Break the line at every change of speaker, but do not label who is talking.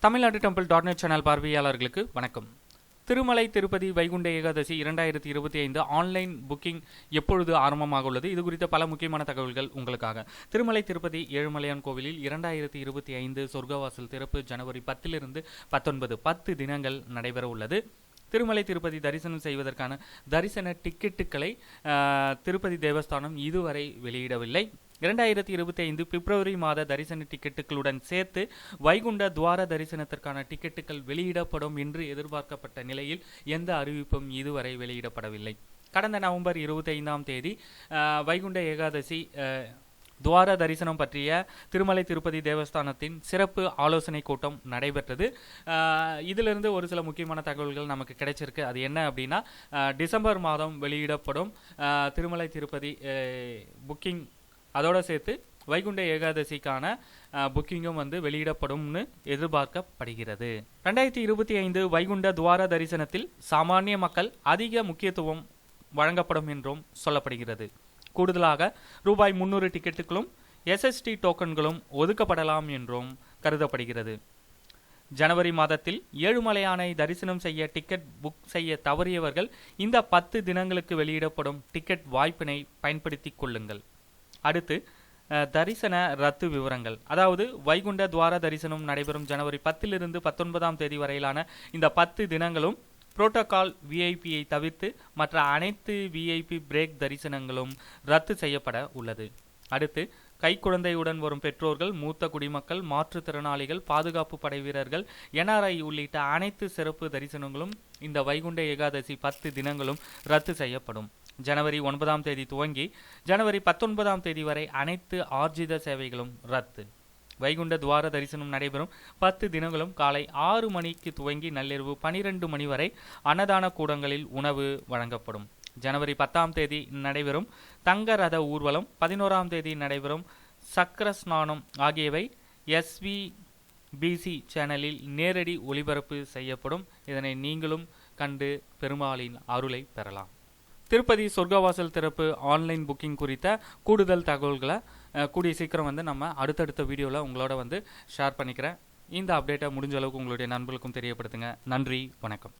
Tamil Nadu temple dot net channel பார்வையாளர்களுக்கு வணக்கம். திருமலை திருப்பதி வைகுண்ட ஏகாதசி இரண்டாயிரத்தி இருபத்தி ஐந்து ஆன்லைன் புக்கிங் எப்பொழுது ஆரம்பமாக உள்ளது? இது குறித்த பல முக்கியமான தகவல்கள் உங்களுக்காக. திருமலை திருப்பதி ஏழுமலையான் கோவிலில் இரண்டாயிரத்தி இருபத்தி ஐந்து சொர்க்கவாசல் திறப்பு ஜனவரி பத்திலிருந்து பத்தொன்பது பத்து தினங்கள் நடைபெற உள்ளது. திருமலை திருப்பதி தரிசனம் செய்வதற்கான தரிசன டிக்கெட்டுகளை திருப்பதி தேவஸ்தானம் இதுவரை வெளியிடவில்லை. இரண்டாயிரத்தி இருபத்தி ஐந்து பிப்ரவரி மாத தரிசன டிக்கெட்டுகளுடன் சேர்த்து வைகுண்ட துவார தரிசனத்திற்கான டிக்கெட்டுகள் வெளியிடப்படும் என்று எதிர்பார்க்கப்பட்ட நிலையில் எந்த அறிவிப்பும் இதுவரை வெளியிடப்படவில்லை. கடந்த நவம்பர் இருபத்தி ஐந்தாம் தேதி வைகுண்ட ஏகாதசி துவார தரிசனம் பற்றிய திருமலை திருப்பதி தேவஸ்தானத்தின் சிறப்பு ஆலோசனை கூட்டம் நடைபெற்றது. இதிலிருந்து ஒரு சில முக்கியமான தகவல்கள் நமக்கு கிடைச்சிருக்கு. அது என்ன அப்படின்னா டிசம்பர் மாதம் வெளியிடப்படும் திருமலை திருப்பதி புக்கிங் அதோடு சேர்த்து வைகுண்ட ஏகாதசிக்கான புக்கிங்கும் வந்து வெளியிடப்படும்னு எதிர்பார்க்கப்படுகிறது. ரெண்டாயிரத்தி இருபத்தி ஐந்து வைகுண்ட துவார தரிசனத்தில் சாமானிய மக்கள் அதிக முக்கியத்துவம் வழங்கப்படும் என்றும் சொல்லப்படுகிறது. கூடுதலாக ரூபாய் முன்னூறு டிக்கெட்டுகளும் எஸ்எஸ்டி டோக்கன்களும் ஒதுக்கப்படலாம் என்றும் கருதப்படுகிறது. ஜனவரி மாதத்தில் ஏழுமலையானை தரிசனம் செய்ய டிக்கெட் புக் செய்ய தவறியவர்கள் இந்த பத்து தினங்களுக்கு வெளியிடப்படும் டிக்கெட் வாய்ப்பினை பயன்படுத்திக் கொள்ளுங்கள். அடுத்து தரிசன ரத்து விவரங்கள். அதாவது வைகுண்ட துவார தரிசனம் நடைபெறும் ஜனவரி பத்திலிருந்து பத்தொன்பதாம் தேதி வரையிலான இந்த பத்து தினங்களும் புரோட்டோகால் விஐபியை தவிர்த்து மற்ற அனைத்து விஐபி பிரேக் தரிசனங்களும் ரத்து செய்யப்பட உள்ளது. அடுத்து கைக்குழந்தையுடன் வரும் பெற்றோர்கள் மூத்த குடிமக்கள் மாற்றுத்திறனாளிகள் பாதுகாப்பு படை வீரர்கள் என்ஆர்ஐ உள்ளிட்ட அனைத்து சிறப்பு தரிசனங்களும் இந்த வைகுண்ட ஏகாதசி பத்து தினங்களும் ரத்து செய்யப்படும். ஜனவரி ஒன்பதாம் தேதி துவங்கி ஜனவரி பத்தொன்பதாம் தேதி வரை அனைத்து ஆர்ஜித சேவைகளும் ரத்து. வைகுண்ட துவார தரிசனம் நடைபெறும். பத்து தினங்களும் காலை ஆறு மணிக்கு துவங்கி நள்ளிரவு பனிரெண்டு மணி வரை அன்னதான கூடங்களில் உணவு வழங்கப்படும். ஜனவரி பத்தாம் தேதி நடைபெறும் தங்க ரத ஊர்வலம் பதினோராம் தேதி நடைபெறும் சக்கர ஸ்நானம் ஆகியவை எஸ்வி பிசி சேனலில் நேரடி ஒளிபரப்பு செய்யப்படும். இதனை நீங்களும் கண்டு பெருமாளின் அருளை பெறலாம். திருப்பதி சொர்க்கவாசல் திறப்பு ஆன்லைன் புக்கிங் குறித்த கூடுதல் தகவல்களை கூடிய சீக்கிரம் வந்து நம்ம அடுத்தடுத்த வீடியோவில் உங்களோட வந்து ஷேர் பண்ணிக்கிறேன். இந்த அப்டேட்டை முடிஞ்ச அளவுக்கு உங்களுடைய நண்பர்களுக்கும் தெரியப்படுத்துங்க. நன்றி வணக்கம்.